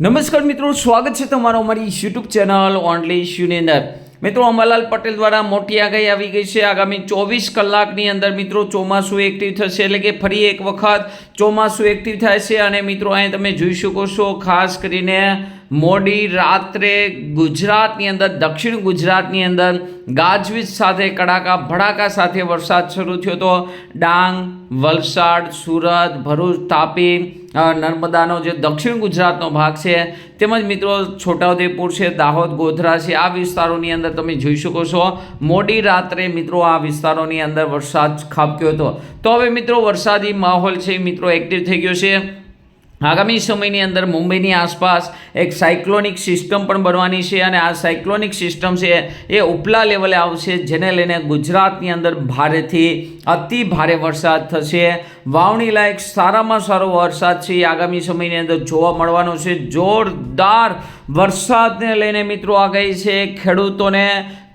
નમસ્કાર મિત્રો, સ્વાગત છે તમારો અમારી યુટ્યુબ ચેનલ ઓનલી ઇશ્યુની અંદર. મિત્રો, અંબાલાલ પટેલ દ્વારા મોટી આગાહી આવી ગઈ છે. આગામી ચોવીસ કલાકની અંદર મિત્રો, ચોમાસું એક્ટિવ થશે એટલે કે ફરી એક વખત ચોમાસું એક્ટિવ થાય છે અને મિત્રો, અહીં તમે જોઈ શકો છો, ખાસ કરીને મોડી રાત્રે ગુજરાતની અંદર, દક્ષિણ ગુજરાતની અંદર ગાજવીજ સાથે, કડાકા ભડાકા સાથે વરસાદ શરૂ થયો હતો. ડાંગ, વલસાડ, સુરત, ભરૂચ, તાપી નર્મદાનો જે દક્ષિણ ગુજરાતનો ભાગ છે, તેમજ મિત્રો છોટાઉદેપુર છે, દાહોદ, ગોધરા છે, આ વિસ્તારોની અંદર તમે જોઈ શકો છો. મોડી રાત્રે મિત્રો આ વિસ્તારોની અંદર વરસાદ ખાબક્યો હતો. તો હવે મિત્રો વરસાદી માહોલ છે મિત્રો એક્ટિવ થઈ ગયો છે. આગામી સમયની અંદર મુંબઈની આસપાસ એક સાયક્લોનિક સિસ્ટમ પણ બનવાની છે અને આ સાયક્લોનિક સિસ્ટમ છે એ ઉપલા લેવલે આવશે, જેને લઈને ગુજરાતની અંદર ભારેથી અતિ ભારે વરસાદ થશે. વાવણી લાયક સારામાં સારો વરસાદ છે એ આગામી સમયની અંદર જોવા મળવાનો છે. જોરદાર વરસાદને લઈને મિત્રો આગાહી છે ખેડૂતોને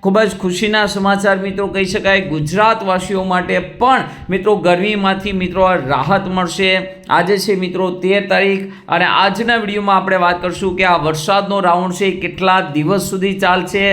ખૂબ જ ખુશીના સમાચાર મિત્રો કહી શકાય. ગુજરાતવાસીઓ માટે પણ મિત્રો ગરમીમાંથી મિત્રો રાહત મળશે. આજે છે મિત્રો તેર તારીખ અને આજના વિડીયોમાં આપણે વાત કરશું કે આ વરસાદનો રાઉન્ડ છે. કેટલા દિવસ સુધી ચાલશે?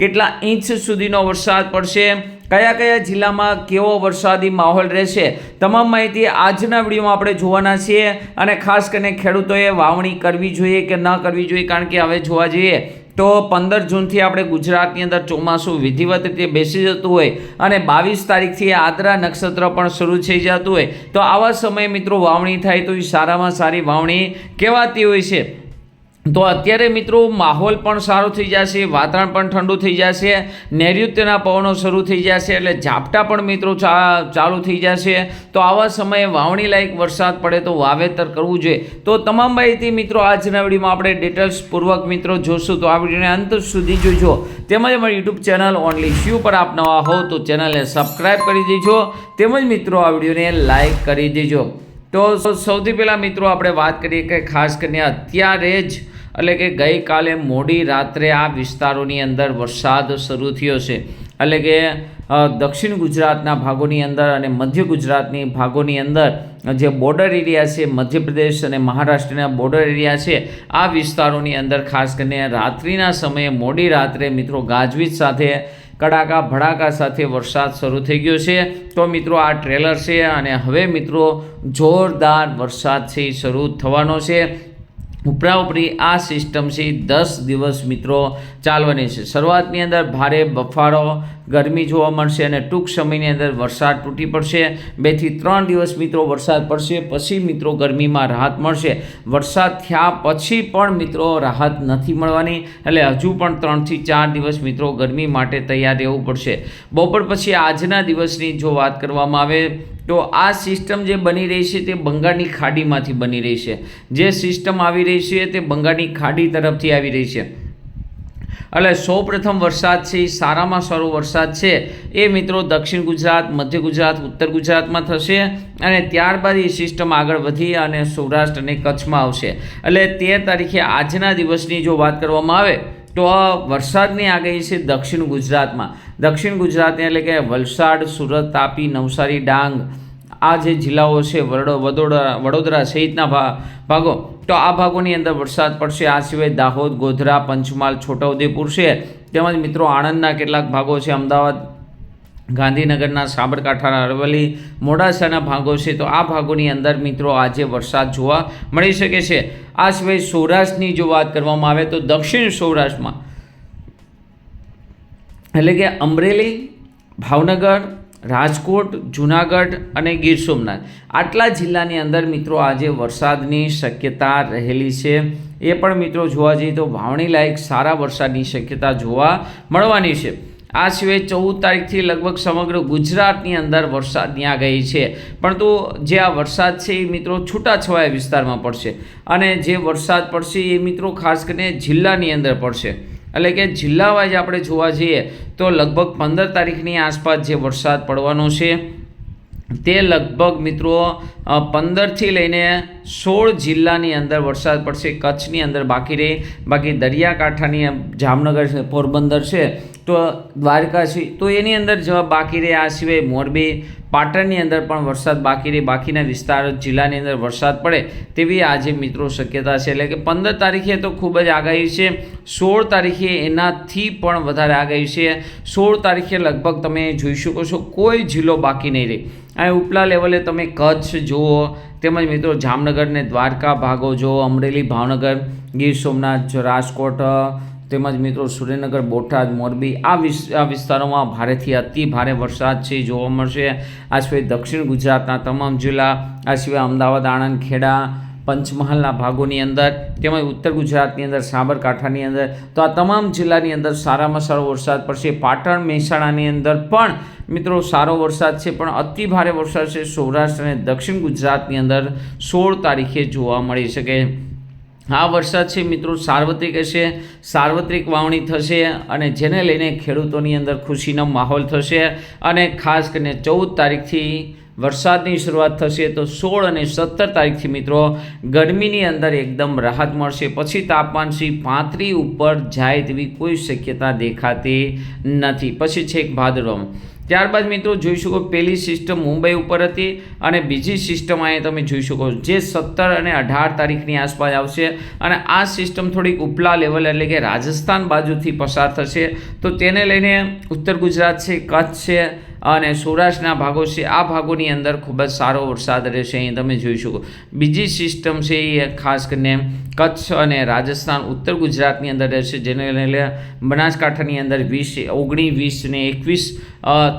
કેટલા ઇંચ સુધીનો વરસાદ પડશે? કયા કયા જિલ્લામાં કેવો વરસાદી માહોલ રહેશે? તમામ માહિતી આજના વિડીયોમાં આપણે જોવાના છીએ અને ખાસ કરીને ખેડૂતોએ વાવણી કરવી જોઈએ કે ન કરવી જોઈએ? કારણ કે હવે જોવા જઈએ તો પંદર જૂનથી આપણે ગુજરાતની અંદર ચોમાસું વિધિવત રીતે બેસી જતું હોય અને બાવીસ તારીખથી આદરા નક્ષત્ર પણ શરૂ થઈ જતું હોય. તો આવા સમયે મિત્રો વાવણી થાય તો એ સારામાં સારી વાવણી કહેવાતી હોય છે. તો અત્યારે મિત્રો માહોલ પણ સારો થઈ જશે, વાતાવરણ પણ ઠંડુ થઈ જશે, નૈઋત્યના પવનો શરૂ થઈ જશે એટલે ઝાપટા પણ મિત્રો ચાલુ થઈ જશે. તો આવા સમયે વાવણી લાયક વરસાદ પડે તો વાવેતર કરવું જોઈએ. તો તમામ માહિતી મિત્રો આજના વિડીયોમાં આપણે ડિટેલ્સ પૂર્વક મિત્રો જોશું. તો આ વિડીયોને અંત સુધી જોજો. તેમજ અમારી યુટ્યુબ ચેનલ ઓનલી શ્યુ પર આપ નવા હો તો ચેનલને સબસ્ક્રાઈબ કરી દેજો. તેમજ મિત્રો આ વિડીયોને લાઇક કરી દેજો. તો સૌથી પહેલાં મિત્રો આપણે વાત કરીએ કે ખાસ કરીને અત્યારે જ એટલે કે ગઈકાલે મોડી રાત્રે આ વિસ્તારોની અંદર વરસાદ શરૂ થયો છે. એટલે કે દક્ષિણ ગુજરાતના ભાગોની અંદર અને મધ્ય ગુજરાતની ભાગોની અંદર જે બોર્ડર એરિયા છે મધ્યપ્રદેશ અને મહારાષ્ટ્રના બોર્ડર એરિયા છે, આ વિસ્તારોની અંદર ખાસ કરીને રાત્રિના સમયે મોડી રાત્રે મિત્રો ગાજવીજ સાથે, કડાકા ભડાકા સાથે વરસાદ શરૂ થઈ ગયો છે. તો મિત્રો આ ટ્રેલર છે અને હવે મિત્રો જોરદાર વરસાદ છે શરૂ થવાનો છે. ઉપરાઉપરી આ સિસ્ટમ છે દસ દિવસ મિત્રો ચાલવાની છે. શરૂઆતની અંદર ભારે બફારો, ગરમી જોવા મળશે અને ટૂંક સમયની અંદર વરસાદ તૂટી પડશે. બેથી ત્રણ દિવસ મિત્રો વરસાદ પડશે, પછી મિત્રો ગરમીમાં રાહત મળશે. વરસાદ થયા પછી પણ મિત્રો રાહત નથી મળવાની, એટલે હજુ પણ ત્રણથી ચાર દિવસ મિત્રો ગરમી માટે તૈયાર રહેવું પડશે. બપોર પછી આજના દિવસની જો વાત કરવામાં આવે તો આ સિસ્ટમ જે બની રહી છે તે બંગાળની ખાડીમાંથી બની રહી છે. જે સિસ્ટમ આવી રહી છે તે બંગાળની ખાડી તરફથી આવી રહી છે. એટલે સૌ પ્રથમ વરસાદ છે, એ સારામાં સારો વરસાદ છે. એ મિત્રો દક્ષિણ ગુજરાત, મધ્ય ગુજરાત, ઉત્તર ગુજરાતમાં થશે અને ત્યારબાદ એ સિસ્ટમ આગળ વધી અને સૌરાષ્ટ્ર અને કચ્છમાં આવશે. એટલે તેર તારીખે આજના દિવસની જો વાત કરવામાં આવે તો વરસાદની આગાહી છે દક્ષિણ ગુજરાતમાં. દક્ષિણ ગુજરાતને એટલે કે વલસાડ, સુરત, તાપી, નવસારી, ડાંગ, આ જે જિલ્લાઓ છે વડો વડોદરા વડોદરા સહિતના ભાગો, તો આ ભાગોની અંદર વરસાદ પડશે. આ સિવાય દાહોદ, ગોધરા, પંચમહાલ, છોટાઉદેપુર છે. તેમજ મિત્રો આણંદના કેટલાક ભાગો છે, અમદાવાદ ગાંધીનગરના સાબરકાંઠાના અરવલ્લી મોડાસાના ભાગો છે. તો આ ભાગોની અંદર મિત્રો આજે વરસાદ જોવા મળી શકે છે. આ સિવાય સૌરાષ્ટ્રની જો વાત કરવામાં આવે તો દક્ષિણ સૌરાષ્ટ્રમાં એટલે કે અમરેલી, ભાવનગર, રાજકોટ, જુનાગઢ અને ગીર સોમનાથ આટલા જિલ્લાની અંદર મિત્રો આજે વરસાદની શક્યતા રહેલી છે. એ પણ મિત્રો જોવા જઈએ તો વાવણી લાયક સારા વરસાદની શક્યતા જોવા મળવાની છે. આ સિવાય ચૌદ તારીખથી લગભગ સમગ્ર ગુજરાતની અંદર વરસાદની આગાહી છે. પરંતુ જે આ વરસાદ છે એ મિત્રો છૂટાછવાયા વિસ્તારમાં પડશે અને જે વરસાદ પડશે એ મિત્રો ખાસ કરીને જિલ્લાની અંદર પડશે. એટલે કે જિલ્લા વાઇઝ આપણે જોવા જઈએ તો લગભગ પંદર તારીખની આસપાસ જે વરસાદ પડવાનો છે, તે લગભગ મિત્રો પંદરથી લઈને સોળ જિલ્લાની અંદર વરસાદ પડશે, કચ્છની અંદર બાકી રહે. બાકી દરિયાકાંઠાની જામનગર છે, પોરબંદર છે, તો દ્વારકા છે, તો એની અંદર જવાબ બાકી રહે. આ સિવાય મોરબી, પાટણની અંદર પણ વરસાદ બાકી રહે. બાકીના વિસ્તાર જિલ્લાની અંદર વરસાદ પડે તેવી આજે મિત્રો શક્યતા છે. એટલે કે પંદર તારીખે તો ખૂબ જ આગાહી છે. સોળ તારીખે એનાથી પણ વધારે આગાહી છે. સોળ તારીખે લગભગ તમે જોઈ શકો છો, કોઈ જિલ્લો બાકી નહીં રહે. આ ઉપલા લેવલે તમે કચ્છ જુઓ. તેમજ મિત્રો જામનગરને દ્વારકા ભાગો જુઓ. અમરેલી, ભાવનગર, ગીર સોમનાથ રાજકોટ, તેમજ મિત્રો સુરેન્દ્રનગર, બોટાદ, મોરબી આ આ વિસ્તારોમાં ભારેથી અતિ ભારે વરસાદ છે જોવા મળશે. આ સિવાય દક્ષિણ ગુજરાતના તમામ જિલ્લા, આ સિવાય અમદાવાદ આણંદ ખેડા પંચમહાલના ભાગોની અંદર, તેમજ ઉત્તર ગુજરાતની અંદર, સાબરકાંઠાની અંદર, તો આ તમામ જિલ્લાની અંદર સારામાં સારો વરસાદ પડશે. પાટણ, મહેસાણાની અંદર પણ મિત્રો, સારો વરસાદ છે, પણ અતિ ભારે વરસાદ છે સૌરાષ્ટ્ર અને દક્ષિણ ગુજરાતની અંદર સોળ તારીખે જોવા મળી શકે. આ વરસાદ છે મિત્રો, સાર્વત્રિક હશે, સાર્વત્રિક વાવણી થશે અને જેને લઈને ખેડૂતોની અંદર ખુશીનો માહોલ થશે અને ખાસ કરીને ચૌદ તારીખથી વરસાદની શરૂઆત થશે, તો સોળ અને સત્તર તારીખથી મિત્રો ગરમીની અંદર એકદમ રાહત મળશે. પછી તાપમાન શ્રી પાંત્રી ઉપર જાય તેવી કોઈ શક્યતા દેખાતી નથી. પછી છેક ભાદરવામાં ત્યારબાદ મિત્રો જોઈ શકો પહેલી સિસ્ટમ મુંબઈ ઉપર હતી અને બીજી સિસ્ટમ અહીંયા તમે જોઈ શકો જે સત્તર અને અઢાર તારીખની આસપાસ આવશે અને આ સિસ્ટમ થોડીક ઉપલા લેવલ એટલે કે રાજસ્થાન બાજુથી પસાર થશે. તો તેને લઈને ઉત્તર ગુજરાત છે, કચ્છ છે અને સૌરાષ્ટ્રના ભાગો છે, આ ભાગોની અંદર ખૂબ જ સારો વરસાદ રહેશે, અહીં તમે જોઈ શકો. બીજી સિસ્ટમ છે એ ખાસ કરીને કચ્છ અને રાજસ્થાન, ઉત્તર ગુજરાતની અંદર રહેશે, જેને લઈને બનાસકાંઠાની અંદર વીસ, ઓગણીસ વીસ ને એકવીસ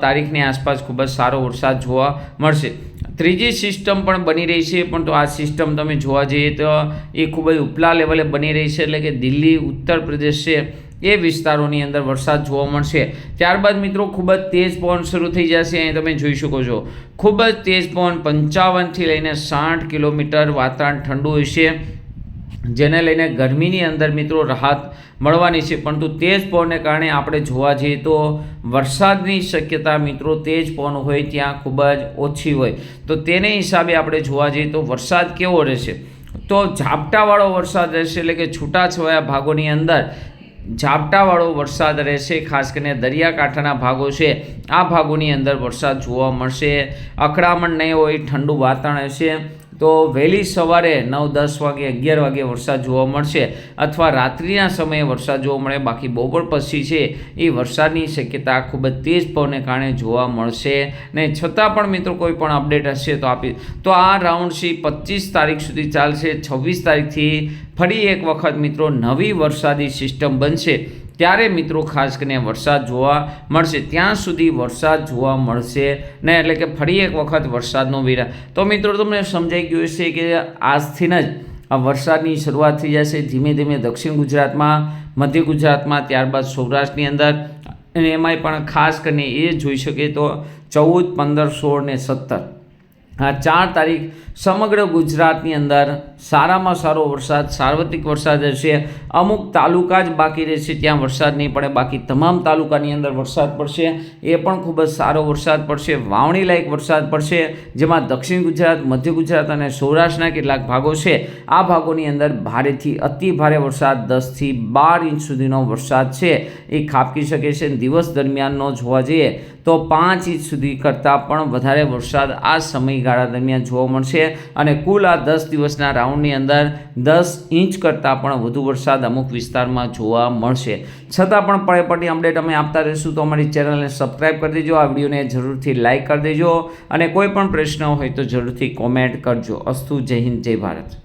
તારીખની આસપાસ ખૂબ જ સારો વરસાદ જોવા મળશે. ત્રીજી સિસ્ટમ પણ બની રહી છે, પણ તો આ સિસ્ટમ તમે જોવા જઈએ તો એ ખૂબ જ ઉપલા લેવલે બની રહી છે, એટલે કે દિલ્હી, ઉત્તર પ્રદેશ છે એ વિસ્તારોની અંદર વરસાદ જોવા મળશે. ત્યારબાદ મિત્રો ખૂબ જ તેજ પવન શરૂ થઈ જશે, અહીં તમે જોઈ શકો છો. ખૂબ જ તેજ પવન પંચાવનથી લઈને સાઠ કિલોમીટર વાતાવરણ ઠંડુ હશે જેને લઈને ગરમીની અંદર મિત્રો રાહત મળવાની છે. પરંતુ તેજ પવનને કારણે આપણે જોવા જઈએ તો વરસાદની શક્યતા મિત્રો તેજ પવન હોય ત્યાં ખૂબ જ ઓછી હોય. તો તેને હિસાબે આપણે જોવા જઈએ તો વરસાદ કેવો રહેશે? તો ઝાપટાવાળો વરસાદ રહેશે એટલે કે છૂટાછવાયા ભાગોની અંદર ઝાપટાવાળો વરસાદ રહેશે, ખાસ કરીને દરિયાકાંઠાના ભાગો છે. આ ભાગોની અંદર વરસાદ જોવા મળશે. અકળામણ નહીં હોય, ઠંડુ વાતાવરણ હશે તો વહેલી સવારે નવ, દસ વાગે, અગિયાર વાગે વરસાદ જોવા મળશે અથવા રાત્રિના સમયે વરસાદ જોવા મળે, બાકી બપોર પછી છે એ વરસાદની શક્યતા ખૂબ જ તેજ પવને કારણે જોવા મળશે ને છતાં પણ મિત્રો કોઈ પણ અપડેટ હશે તો આપી, તો આ રાઉન્ડ સી પચીસ તારીખ સુધી ચાલશે. છવ્વીસ તારીખથી ફરી એક વખત મિત્રો નવી વરસાદી સિસ્ટમ બનશે. ત્યારે મિત્રો ખાસ કરીને વરસાદ જોવા મળશે. ત્યાં સુધી વરસાદ જોવા મળશે ને એટલે કે ફરી એક વખત વરસાદનો વિરા. તો મિત્રો તમને સમજાઈ ગયું હશે કે આજથી જ આ વરસાદની શરૂઆત થઈ જશે. ધીમે ધીમે દક્ષિણ ગુજરાતમાં, મધ્ય ગુજરાતમાં, ત્યારબાદ સૌરાષ્ટ્રની અંદર. અને એમાંય પણ ખાસ કરીને એ જોઈ શકે તો ચૌદ, પંદર, સોળ ને સત્તર. આ ચાર તારીખ સમગ્ર ગુજરાતની અંદર સારામાં સારો વરસાદ, સાર્વત્રિક વરસાદ રહેશે. અમુક તાલુકા જ બાકી રહેશે, ત્યાં વરસાદ નહીં પડે. બાકી તમામ તાલુકાની અંદર વરસાદ પડશે. એ પણ ખૂબ જ સારો વરસાદ પડશે. વાવણી લાયક વરસાદ પડશે, જેમાં દક્ષિણ ગુજરાત, મધ્ય ગુજરાત અને સૌરાષ્ટ્રના કેટલાક ભાગો છે. આ ભાગોની અંદર ભારેથી અતિ ભારે વરસાદ, દસથી બાર ઇંચ સુધીનો વરસાદ છે. એ ખાબકી શકે છે દિવસ દરમિયાનનો જોવા જઈએ. તો પાંચ ઇંચ સુધી કરતાં પણ વધારે વરસાદ આ સમયગાળા દરમિયાન જોવા મળશે અને કુલ આ દસ દિવસના રાઉન્ડની અંદર દસ ઇંચ કરતાં પણ વધુ વરસાદ અમુક વિસ્તારમાં જોવા મળશે. છતાં પણ પળની અપડેટ અમે આપતા રહીશું તો અમારી ચેનલને સબસ્ક્રાઈબ કરી દેજો, આ વિડીયોને જરૂરથી લાઇક કરી દેજો અને કોઈ પણ પ્રશ્ન હોય તો જરૂરથી કોમેન્ટ કરજો. અસ્તુ, જય હિન્દ, જય ભારત.